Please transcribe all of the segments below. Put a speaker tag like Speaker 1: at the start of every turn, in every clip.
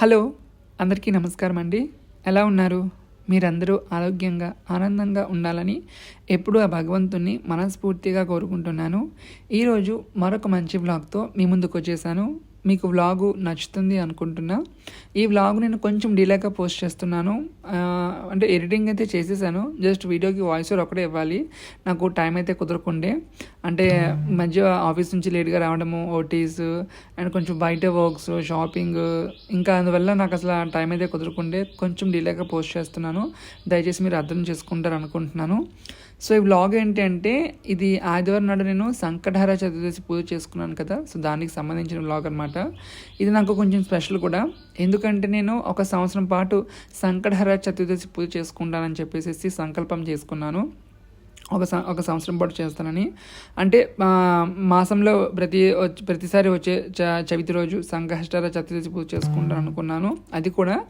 Speaker 1: Hello అందరికీ నమస్కారం అండి. ఎలా ఉన్నారు? మీరందరూ ఆరోగ్యంగా ఆనందంగా ఉండాలని ఎప్పుడూ ఆ భగవంతుణ్ణి మనస్ఫూర్తిగా కోరుకుంటున్నాను. ఈరోజు మరొక మంచి బ్లాగ్తో మీ ముందుకు వచ్చేసాను. మీకు వ్లాగు నచ్చుతుంది అనుకుంటున్నా. ఈ వ్లాగ్ నేను కొంచెం డిలేగా పోస్ట్ చేస్తున్నాను. అంటే ఎడిటింగ్ అయితే చేసేసాను. జస్ట్ వీడియోకి వాయిస్ ఓవర్ ఒకటే ఇవ్వాలి. నాకు టైం అయితే కుదరకుండే. అంటే మధ్య ఆఫీస్ నుంచి లేట్గా రావడము ఓటీస్ అండ్ కొంచెం బయట వర్క్స్ షాపింగ్ ఇంకా అందువల్ల నాకు అసలు ఆ టైం అయితే కుదరకుండే. కొంచెం డిలేగా పోస్ట్ చేస్తున్నాను. దయచేసి మీరు అర్థం చేసుకుంటారు అనుకుంటున్నాను సో ఈ వ్లాగ్ ఏంటి అంటే ఇది ఆదివారం నాడు నేను సంకటహర చతుర్దశి పూజ చేసుకున్నాను కదా సో దానికి సంబంధించిన వ్లాగ్ అనమాట ఇది నాకు కొంచెం స్పెషల్ కూడా. ఎందుకంటే నేను ఒక సంవత్సరం పాటు సంకటహర చతుర్దశి పూజ చేసుకుంటానని చెప్పేసి సంకల్పం చేసుకున్నాను. ఒక ఒక సంవత్సరం పాటు చేస్తానని. అంటే మాసంలో ప్రతి వచ్చి- ప్రతిసారి వచ్చే చ చవితి రోజు సంకష్టర చతుర్దశి పూజ చేసుకుంటాను అనుకున్నాను. అది కూడా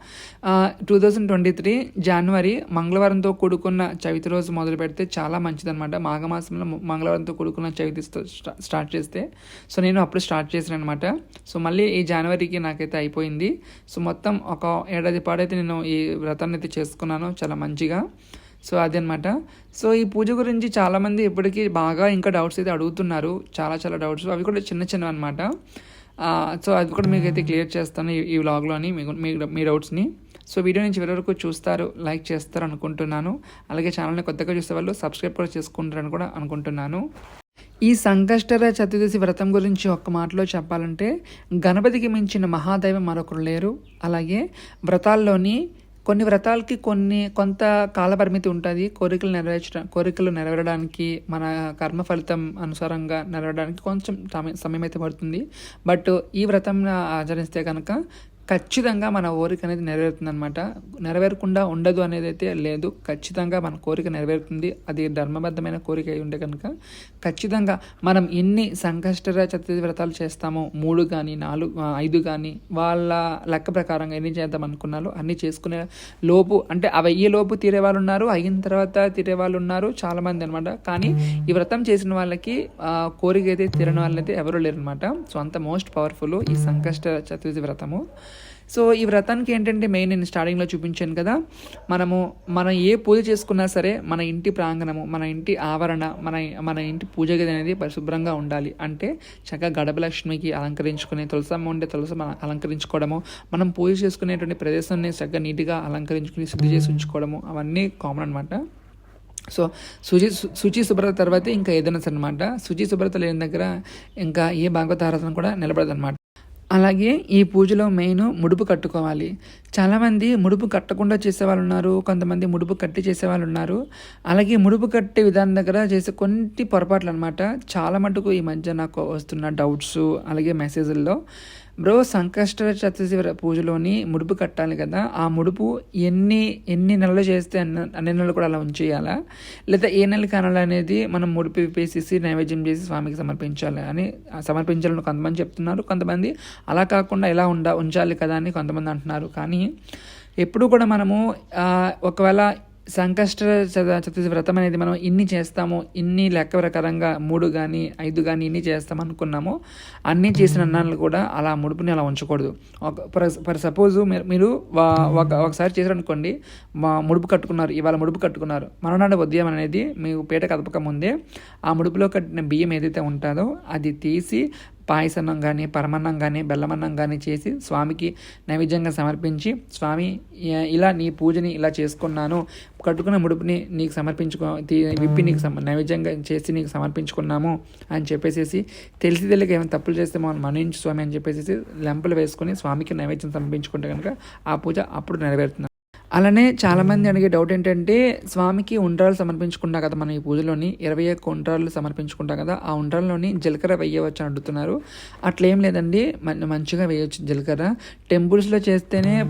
Speaker 1: టూ థౌజండ్ ట్వంటీ త్రీ జనవరి మంగళవారంతో కూడుకున్న చవితి రోజు మొదలు పెడితే చాలా మంచిదనమాట మాఘమాసంలో మంగళవారంతో కూడుకున్న చవితి స్ట- స్టార్ట్ చేస్తే. సో నేను అప్పుడు స్టార్ట్ చేశాను అనమాట సో మళ్ళీ ఈ జనవరికి నాకైతే అయిపోయింది. సో మొత్తం ఒక ఏడాది పాడైతే నేను ఈ వ్రతాన్ని అయితే చేసుకున్నాను. చాలా మంచిగా. సో అది అనమాట సో ఈ పూజ గురించి చాలామంది ఇప్పటికీ బాగా ఇంకా డౌట్స్ అయితే అడుగుతున్నారు. చాలా చాలా డౌట్స్. అవి కూడా చిన్న చిన్నవి అనమాట సో అది కూడా మీకు అయితే క్లియర్ చేస్తాను ఈ- ఈ వ్లాగ్లోని. మీకు మీ మీ డౌట్స్ని. సో వీడియో నుంచి చివరి వరకు చూస్తారు లైక్ చేస్తారు అనుకుంటున్నాను. అలాగే ఛానల్ని కొత్తగా చూసే వాళ్ళు సబ్స్క్రైబ్ కూడా చేసుకుంటారని కూడా అనుకుంటున్నాను. ఈ సంకష్టర చతుర్దశి వ్రతం గురించి ఒక్క మాటలో చెప్పాలంటే గణపతికి మించిన మహాదైవం మరొకరు లేరు. అలాగే వ్రతాల్లోని కొన్ని వ్రతాలకి కొన్ని కొంత కాల పరిమితి ఉంటుంది. కోరికలు నెరవేర్చడం కోరికలు నెరవేరడానికి మన కర్మ ఫలితం అనుసారంగా నెరవేరడానికి కొంచెం సమయం సమయం అయితే పడుతుంది. బట్ ఈ వ్రతం ఆచరిస్తే కనుక ఖచ్చితంగా మన కోరిక అనేది నెరవేరుతుంది అనమాట నెరవేరకుండా ఉండదు అనేది అయితే లేదు. ఖచ్చితంగా మన కోరిక నెరవేరుతుంది. అది ధర్మబద్ధమైన కోరిక అయి ఉంటే కనుక ఖచ్చితంగా మనం ఎన్ని సంకష్టర చతుర్థి వ్రతాలు చేస్తామో మూడు కానీ నాలుగు ఐదు కానీ వాళ్ళ లెక్క ప్రకారంగా ఎన్ని చేద్దాం అనుకున్నారో అన్ని చేసుకునే లోపు అంటే అవి అయ్యే లోపు తీరే వాళ్ళు ఉన్నారు అయిన తర్వాత తీరే వాళ్ళు ఉన్నారు చాలామంది అనమాట కానీ ఈ వ్రతం చేసిన వాళ్ళకి కోరిక అయితే తీరని వాళ్ళైతే ఎవరు లేరు అనమాట సో అంత మోస్ట్ పవర్ఫుల్ ఈ సంకష్ట చతుర్థి వ్రతము. సో ఈ వ్రతానికి ఏంటంటే మెయిన్ నేను స్టార్టింగ్లో చూపించాను కదా మనము మనం ఏ పూజ చేసుకున్నా సరే మన ఇంటి ప్రాంగణము మన ఇంటి ఆవరణ మన మన ఇంటి పూజ గది అనేది పరిశుభ్రంగా ఉండాలి. అంటే చక్కగా గడపలక్ష్మికి అలంకరించుకునే తులసమ్మ ఉండే తులసమ్మ అలంకరించుకోవడము మనం పూజ చేసుకునేటువంటి ప్రదేశాన్ని చక్కగా నీట్గా అలంకరించుకుని శుద్ధి చేసి ఉంచుకోవడము అవన్నీ కామన్ అనమాట సో శుచి శుచి శుభ్రత తర్వాత ఇంకా ఏదైనా అనమాట శుచి శుభ్రత లేని దగ్గర ఇంకా ఏ భాగవత ఆరాధన కూడా నిలబడదు అనమాట అలాగే ఈ పూజలో మెయిన్ ముడుపు కట్టుకోవాలి. చాలామంది ముడుపు కట్టకుండా చేసేవాళ్ళు ఉన్నారు కొంతమంది ముడుపు కట్టి చేసేవాళ్ళు ఉన్నారు అలాగే ముడుపు కట్టే విధానం దగ్గర చేసే కొన్ని పొరపాట్లు అనమాట చాలా మటుకు ఈ మధ్య నాకు వస్తున్న డౌట్స్ అలాగే మెసేజ్ల్లో. బ్రో సంకష్ట చతుర్థి పూజలోని ముడుపు కట్టాలి కదా ఆ ముడుపు ఎన్ని ఎన్ని నెలలు చేస్తే అన్ని అన్ని నెలలు కూడా అలా ఉంచేయాలా? లేదా ఏ నెలకి అనాలి అనేది మనం ముడుపు విప్పేసేసి నైవేద్యం చేసి స్వామికి సమర్పించాలి అని సమర్పించాలని కొంతమంది చెప్తున్నారు. కొంతమంది అలా కాకుండా ఎలా ఉండ ఉంచాలి కదా అని కొంతమంది అంటున్నారు. కానీ ఎప్పుడు కూడా మనము ఒకవేళ సంకష్ట చత- చతుర్థి వ్రతం అనేది మనం ఇన్ని చేస్తాము ఇన్ని లెక్క ప్రకారంగా మూడు కానీ ఐదు కానీ ఇన్ని చేస్తాం అనుకున్నాము అన్నీ చేసిన అన్నాలు కూడా అలా ముడుపుని అలా ఉంచకూడదు. ఒక ఫర్ సపోజ్ మీరు ఒకసారి చేశారనుకోండి మా ముడుపు కట్టుకున్నారు ఇవాళ ముడుపు కట్టుకున్నారు మరునాడు ఉదయం అనేది మీకు పీట కదపక ముందే ఆ ముడుపులో కట్టిన బియ్యం ఏదైతే ఉంటుందో అది తీసి పాయసన్నం కానీ పరమన్నం కానీ బెల్లమన్నం కానీ చేసి స్వామికి నైవేద్యంగా సమర్పించి స్వామి ఇలా నీ పూజని ఇలా చేసుకున్నాను. కట్టుకున్న ముడుపుని నీకు సమర్పించుకో విప్పి నీకు సమ నైవేద్యంగా చేసి నీకు సమర్పించుకున్నాము అని చెప్పేసి తెలిసి తెలియక ఏమైనా తప్పులు చేస్తే మనం మన్నించు స్వామి అని చెప్పేసి లెంపలు వేసుకొని స్వామికి నైవేద్యం సమర్పించుకుంటే కనుక ఆ పూజ అప్పుడు నెరవేరుతుంది. అలానే చాలామంది అడిగే డౌట్ ఏంటంటే స్వామికి ఉండ్రాలు సమర్పించుకుంటాం కదా మనం ఈ పూజలోని ఇరవై ఒక్క ఉండ్రాలు సమర్పించుకుంటాం కదా ఆ ఉండ్రాల్లోని జీలకర్ర వేయవచ్చు అని అడుగుతున్నారు. అట్లేం లేదండి మంచిగా వేయవచ్చు జీలకర్ర. టెంపుల్స్లో చేస్తేనే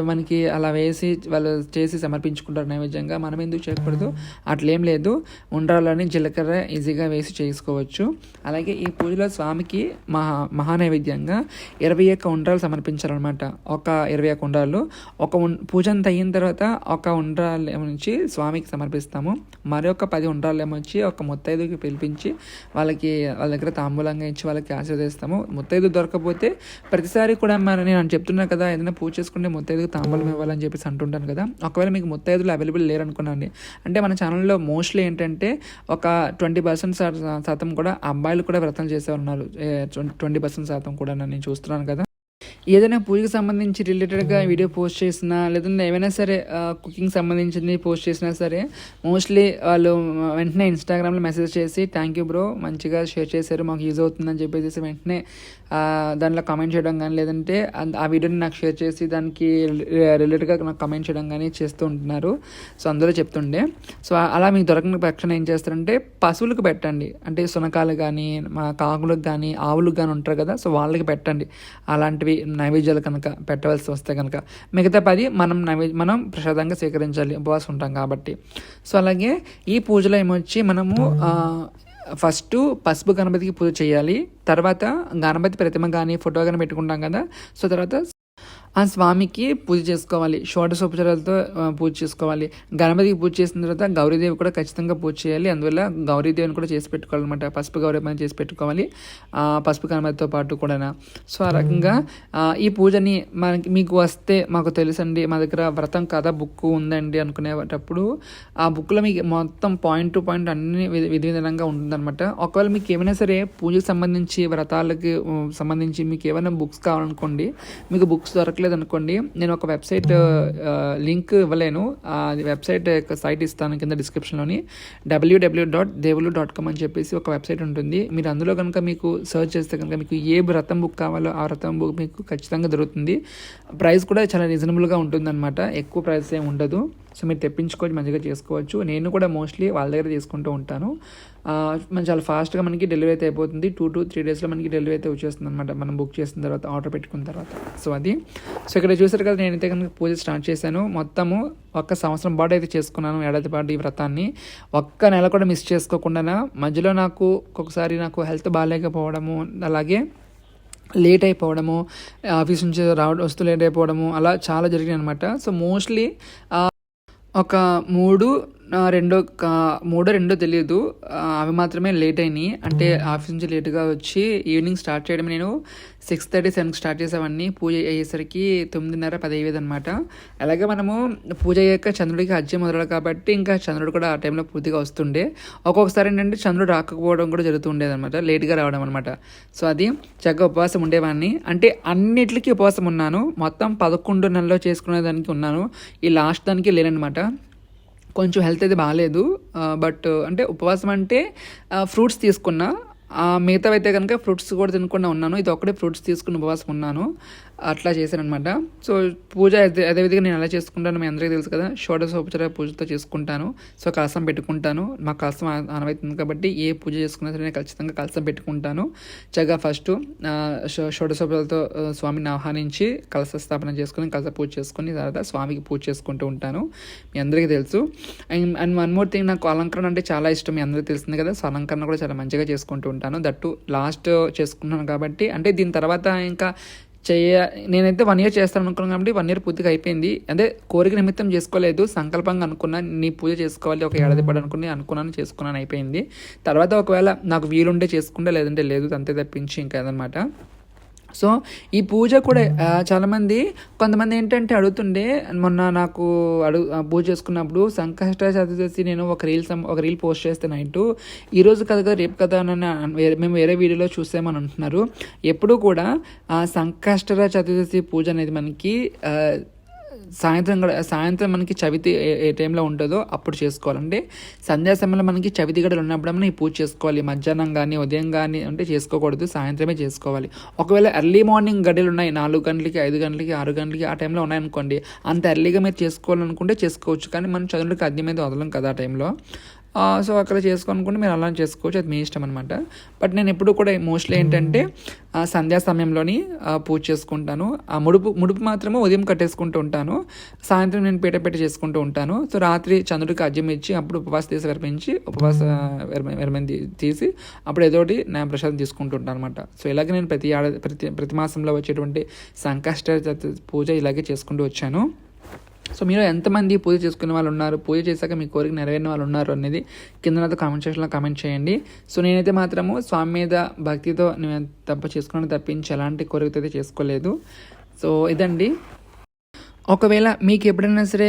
Speaker 1: మనకి అలా వేసి వాళ్ళు చేసి సమర్పించుకుంటారు నైవేద్యంగా. మనం ఎందుకు చేయకూడదు? అట్లేం లేదు. ఉండ్రాల్లోని జీలకర్ర ఈజీగా వేసి చేసుకోవచ్చు. అలాగే ఈ పూజలో స్వామికి మహా మహానైవేద్యంగా ఇరవై ఒక్క ఉండ్రాలు సమర్పించాలన్నమాట. ఒక ఇరవై ఒక్క ఉండ్రాలు. ఒక ఉన్- పూజ అయిన తర్వాత ఒక ఉండ్రాలేమొచ్చి నుంచి స్వామికి సమర్పిస్తాము. మరొక పది ఉండ్రాలేమొచ్చి ఒక ముత్తైదుకి పిలిపించి వాళ్ళకి వాళ్ళ దగ్గర తాంబూలంగా ఇచ్చి వాళ్ళకి ఆశీర్వదిస్తాము. ముత్తైదు దొరకపోతే ప్రతిసారి కూడా మరి నేను చెప్తున్నాను కదా ఏదైనా పూజ చేసుకుంటే ముత్తైదుకి తాంబూలం ఇవ్వాలని చెప్పేసి అంటుంటాను కదా. ఒకవేళ మీకు ముత్తైదులు అవైలబుల్ లేరనుకున్నాను అంటే మన ఛానల్లో మోస్ట్లీ ఏంటంటే ఒక ట్వంటీ పర్సెంట్ శాతం కూడా అబ్బాయిలు కూడా వ్రతం చేసే ఉన్నారు. ట్వంటీ పర్సెంట్ శాతం కూడా నేను చూస్తున్నాను కదా. ఏదైనా పూజకి సంబంధించి రిలేటెడ్గా వీడియో పోస్ట్ చేసినా లేదంటే ఏమైనా సరే కుకింగ్ సంబంధించింది పోస్ట్ చేసినా సరే మోస్ట్లీ వాళ్ళు వెంటనే ఇన్స్టాగ్రామ్లో మెసేజ్ చేసి థ్యాంక్ యూ బ్రో మంచిగా షేర్ చేశారు మాకు యూజ్ అవుతుందని చెప్పేసి వెంటనే దాంట్లో కామెంట్ చేయడం కానీ లేదంటే ఆ వీడియోని నాకు షేర్ చేసి దానికి రిలేటెడ్గా నాకు కామెంట్ చేయడం కానీ చేస్తూ ఉంటున్నారు. సో అందులో చెప్తుండే సో అలా మీకు దొరకని పక్షాన ఏం చేస్తారంటే పశువులకు పెట్టండి. అంటే సునకాలు కానీ మా కాకులకు కానీ ఆవులకు కానీ ఉంటారు కదా సో వాళ్ళకి పెట్టండి. అలాంటివి నైవేద్యాలు కనుక పెట్టవలసి వస్తే కనుక మిగతా పది మనం నైవేద్య మనం ప్రసాదంగా స్వీకరించాలి ఉపవాసం ఉంటాం కాబట్టి. సో అలాగే ఈ పూజలో ఏమొచ్చి మనము ఫస్ట్ పసుపు గణపతికి పూజ చేయాలి. తర్వాత గణపతి ప్రతిమ కానీ ఫోటో కానీ పెట్టుకుంటాం కదా. సో తర్వాత ఆ స్వామికి పూజ చేసుకోవాలి. షోడశోపచారాలతో పూజ చేసుకోవాలి. గణపతికి పూజ చేసిన తర్వాత గౌరీదేవి కూడా ఖచ్చితంగా పూజ చేయాలి. అందువల్ల గౌరీదేవిని కూడా చేసి పెట్టుకోవాలన్నమాట. పసుపు గౌరవం చేసి పెట్టుకోవాలి. పసుపు గణపతితో పాటు కూడా సో ఆ రకంగా ఈ పూజని మనకి మీకు వస్తే మాకు తెలుసండి మా దగ్గర వ్రతం కథ బుక్ ఉందండి అనుకునేటప్పుడు. ఆ బుక్లో మీకు మొత్తం పాయింట్ టు పాయింట్ అన్ని విధి విధానంగా ఉంటుందన్నమాట. ఒకవేళ మీకు ఏమైనా సరే పూజకు సంబంధించి వ్రతాలకి సంబంధించి మీకు ఏమైనా బుక్స్ కావాలనుకోండి మీకు బుక్స్ దొరకలేదు అనుకోండి నేను ఒక వెబ్సైట్ లింక్ ఇవ్వలేను. అది వెబ్సైట్ సైట్ ఇస్తాను కింద డిస్క్రిప్షన్లోని. WWW dot Devulu dot com అని చెప్పేసి ఒక వెబ్సైట్ ఉంటుంది. మీరు అందులో కనుక మీకు సర్చ్ చేస్తే కనుక మీకు ఏ వ్రతం బుక్ కావాలో ఆ వ్రతం బుక్ మీకు ఖచ్చితంగా దొరుకుతుంది. ప్రైస్ కూడా చాలా రీజనబుల్గా ఉంటుందన్నమాట. ఎక్కువ ప్రైస్ ఏమి ఉండదు. సో మీరు తెప్పించుకోవచ్చు మంచిగా చేసుకోవచ్చు. నేను కూడా మోస్ట్లీ వాళ్ళ దగ్గర తీసుకుంటూ ఉంటాను. మన చాలా ఫాస్ట్గా మనకి డెలివరీ అయితే అయిపోతుంది. టూ టు త్రీ డేస్లో మనకి డెలివరీ అయితే వచ్చేస్తుంది అనమాట మనం బుక్ చేసిన తర్వాత ఆర్డర్ పెట్టుకున్న తర్వాత. సో అది. సో ఇక్కడ చూసారు కదా నేనైతే కనుక పూజ స్టార్ట్ చేశాను. మొత్తము ఒక్క సంవత్సరం పాటు అయితే చేసుకున్నాను ఏడాది పాటు ఈ వ్రతాన్ని. ఒక్క నెల కూడా మిస్ చేసుకోకుండా మధ్యలో నాకు ఒక్కొక్కసారి నాకు హెల్త్ బాగాలేకపోవడము అలాగే లేట్ అయిపోవడము ఆఫీస్ నుంచి రావడం వస్తూ లేట్ అయిపోవడము అలా చాలా జరిగినాయి అనమాట సో మోస్ట్లీ ఒక మూడు రెండో మూడో రెండో తెలియదు అవి మాత్రమే లేట్ అయినాయి. అంటే ఆఫీస్ నుంచి లేట్గా వచ్చి ఈవినింగ్ స్టార్ట్ చేయడం నేను సిక్స్ థర్టీ సెవెన్కి స్టార్ట్ చేసేవాడిని. పూజ అయ్యేసరికి తొమ్మిదిన్నర పది అయ్యేది అనమాట అలాగే మనము పూజ అయ్యాక చంద్రుడికి హజ్జ మొదలడు కాబట్టి ఇంకా చంద్రుడు కూడా ఆ టైంలో పూర్తిగా వస్తుండే. ఒక్కొక్కసారి ఏంటంటే చంద్రుడు రాకపోవడం కూడా జరుగుతుండేది అనమాట లేట్గా రావడం అనమాట సో అది చక్కగా ఉపవాసం ఉండేవాడిని. అంటే అన్నిటికీ ఉపవాసం ఉన్నాను. మొత్తం పదకొండు నెలలో చేసుకునే దానికి ఉన్నాను. ఈ లాస్ట్ దానికి లేనమాట కొంచెం హెల్త్ అయితే బాగాలేదు. బట్ అంటే ఉపవాసం అంటే ఫ్రూట్స్ తీసుకున్నా. మిగతావైతే కనుక ఫ్రూట్స్ కూడా తినకుండా ఉన్నాను. ఇది ఒక్కడే ఫ్రూట్స్ తీసుకుని ఉపవాసం ఉన్నాను. అట్లా చేశానమాట సో పూజ అదేవిధంగా నేను ఎలా చేసుకుంటాను మీ అందరికీ తెలుసు కదా. షోడశోపచార పూజతో చేసుకుంటాను. సో కలసం పెట్టుకుంటాను. మా కలసం ఆనవైతుంది కాబట్టి ఏ పూజ చేసుకున్నా సరే నేను ఖచ్చితంగా కలసం పెట్టుకుంటాను. చక్కగా ఫస్ట్ షోడశోపచారాలతో స్వామిని ఆహ్వానించి కలస స్థాపన చేసుకుని కలస పూజ చేసుకుని తర్వాత స్వామికి పూజ చేసుకుంటూ ఉంటాను. మీ అందరికీ తెలుసు. And and one more thing నాకు అలంకరణ అంటే చాలా ఇష్టం. మీ అందరికీ తెలిసింది కదా. సో అలంకరణ కూడా చాలా మంచిగా చేసుకుంటూ ఉంటాను. దట్టు లాస్ట్ చేసుకున్నాను కాబట్టి అంటే దీని తర్వాత ఇంకా చేయ నేనైతే వన్ ఇయర్ చేస్తాను అనుకున్నాను కాబట్టి వన్ ఇయర్ పూర్తిగా అయిపోయింది. అదే కోరిక నిమిత్తం చేసుకోలేదు సంకల్పంగా అనుకున్నా నీ పూజ చేసుకోవాలి ఒక ఏడాది పడి అనుకుని అనుకున్నాను చేసుకున్నాను అయిపోయింది. తర్వాత ఒకవేళ నాకు వీలుంటే చేసుకుంటే లేదంటే లేదు అంతే తప్పించి ఇంకా అదనమాట సో ఈ పూజ కూడా చాలామంది కొంతమంది ఏంటంటే అడుగుతుండే మొన్న నాకు అడుగు పూజ చేసుకున్నప్పుడు సంకష్ట చదివేసి నేను ఒక రీల్ ఒక రీల్ పోస్ట్ చేస్తే నైట్. ఈరోజు కదా కదా రేపు కదా అని మేము వేరే వీడియోలో చూసామని అంటున్నారు. ఎప్పుడు కూడా సంకష్టర చతుర్దశి పూజ అనేది మనకి సాయంత్రం సాయంత్రం మనకి చవితి ఏ టైంలో ఉంటుందో అప్పుడు చేసుకోవాలంటే సంధ్యా సమయంలో మనకి చవితి గడలు ఉన్నప్పుడు మనం ఈ పూజ చేసుకోవాలి. మధ్యాహ్నం కానీ ఉదయం కానీ అంటే చేసుకోకూడదు. సాయంత్రమే చేసుకోవాలి. ఒకవేళ ఎర్లీ మార్నింగ్ గడిలు ఉన్నాయి నాలుగు గంటలకి ఐదు గంటలకి ఆరు గంటలకి ఆ టైంలో ఉన్నాయనుకోండి అంత ఎర్లీగా మీరు చేసుకోవాలనుకుంటే చేసుకోవచ్చు. కానీ మనం చంద్రుడికి అద్దె మీద వదలం కదా ఆ టైంలో. సో అక్కడ చేసుకోనుకుంటే మీరు అలా చేసుకోవచ్చు. అది మీ ఇష్టం అనమాట బట్ నేను ఎప్పుడు కూడా మోస్ట్లీ ఏంటంటే సంధ్యా సమయంలోని పూజ చేసుకుంటాను. ఆ ముడుపు ముడుపు మాత్రమే ఉదయం కట్టేసుకుంటూ ఉంటాను. సాయంత్రం నేను పీట పెట్టి చేసుకుంటూ ఉంటాను. సో రాత్రి చంద్రుడికి అజ్యం ఇచ్చి అప్పుడు ఉపవాస తీసి విరమించి ఉపవాస విరమ తీసి అప్పుడు ఏదోటి నా ప్రసాదం తీసుకుంటూ ఉంటాను అనమాట సో ఇలాగే నేను ప్రతి ప్రతి ప్రతి మాసంలో వచ్చేటువంటి సంకష్ట పూజ ఇలాగే చేసుకుంటూ వచ్చాను. సో మీరు ఎంతమంది పూజ చేసుకునే వాళ్ళు ఉన్నారు? పూజ చేశాక మీ కోరిక నెరవేరిన వాళ్ళు ఉన్నారు అనేది కింద నాతో కామెంట్ సెక్షన్లో కామెంట్ చేయండి. సో నేనైతే మాత్రము స్వామి మీద భక్తితో నేను తప్ప చేసుకున్నాను తప్పించి ఎలాంటి కోరికతో అయితే చేసుకోలేదు. సో ఇదండి. ఒకవేళ మీకు ఎప్పుడైనా సరే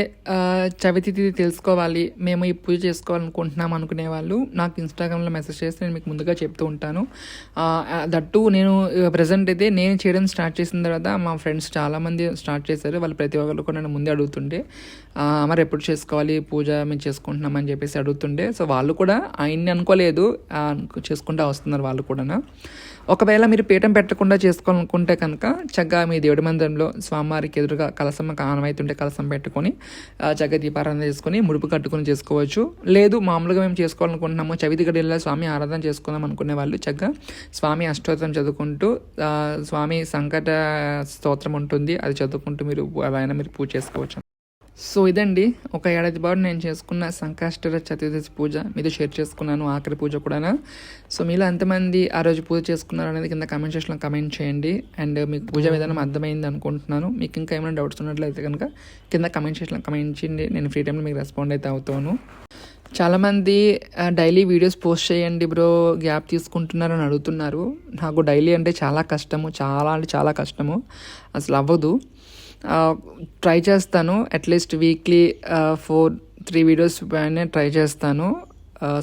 Speaker 1: చవితి తిథి తెలుసుకోవాలి మేము ఈ పూజ చేసుకోవాలనుకుంటున్నాం అనుకునే వాళ్ళు నాకు ఇన్స్టాగ్రామ్లో మెసేజ్ చేస్తే నేను మీకు ముందుగా చెప్తూ ఉంటాను. దట్టు నేను ప్రజెంట్ అయితే నేను చేయడం స్టార్ట్ చేసిన తర్వాత మా ఫ్రెండ్స్ చాలామంది స్టార్ట్ చేశారు. వాళ్ళు ప్రతి ఒక్కరు కూడా నన్ను ముందే అడుగుతుండే మరి ఎప్పుడు చేసుకోవాలి పూజ మేము చేసుకుంటున్నామని చెప్పేసి అడుగుతుండే సో వాళ్ళు కూడా ఆయన్ని అనుకోలేదు చేసుకుంటా చేసుకుంటూ వస్తున్నారు వాళ్ళు కూడా ఒకవేళ మీరు పీఠం పెట్టకుండా చేసుకోవాలనుకుంటే కనుక చక్కగా మీ దేవుడి మందిరంలో స్వామివారికి ఎదురుగా కలసమ్మ ఆనమైతుంటే కలసం పెట్టుకొని ఆ, చక్కగా దీపారాధన చేసుకొని ముడుపు కట్టుకొని చేసుకోవచ్చు. లేదు మామూలుగా మేము చేసుకోవాలనుకుంటున్నాము. చవితి గడిలో స్వామి ఆరాధన చేసుకుందాం అనుకునే వాళ్ళు చక్కగా స్వామి అష్టోత్తరం చదువుకుంటూ స్వామి సంకట స్తోత్రం ఉంటుంది. అది చదువుకుంటూ మీరు ఆయన మీరు పూజ చేసుకోవచ్చు. సో ఇదండి. ఒక ఏడాది పాటు నేను చేసుకున్న సంకష్టర చతుర్దశి పూజ. మీతో షేర్ చేసుకున్నాను ఆఖరి పూజ కూడా సో మీలో ఎంతమంది ఆ రోజు పూజ చేసుకున్నారు అనేది కింద కామెంట్ సెక్షన్లో కమెంట్ చేయండి. అండ్ మీకు పూజ విధానం అర్థమైంది అనుకుంటున్నాను. మీకు ఇంకా ఏమైనా డౌట్స్ ఉన్నట్లయితే కనుక కింద కమెంట్ సెక్షన్లో కమెంట్ చేయండి. నేను ఫ్రీ టైంలో మీకు రెస్పాండ్ అయితే అవుతాను. చాలామంది డైలీ వీడియోస్ పోస్ట్ చేయండి బ్రో గ్యాప్ తీసుకుంటున్నారు అని అడుగుతున్నారు. నాకు డైలీ అంటే చాలా కష్టము చాలా అంటే చాలా కష్టము. అసలు అవ్వదు. ట్రై చేస్తాను. At least weekly four three videos పైన ట్రై చేస్తాను.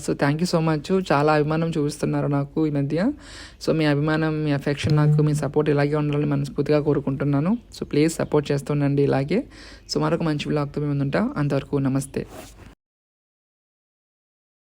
Speaker 1: So thank you so much చాలా అభిమానం చూపిస్తున్నారు నాకు ఈ మధ్య. సో మీ అభిమానం మీ అఫెక్షన్ నాకు మీ సపోర్ట్ ఇలాగే ఉండాలని మనస్ఫూర్తిగా కోరుకుంటున్నాను. సో ప్లీజ్ సపోర్ట్ చేస్తుండండి ఇలాగే. సో మరొక మంచి బ్లాగ్తో మేము ఉంటాం అంతవరకు నమస్తే.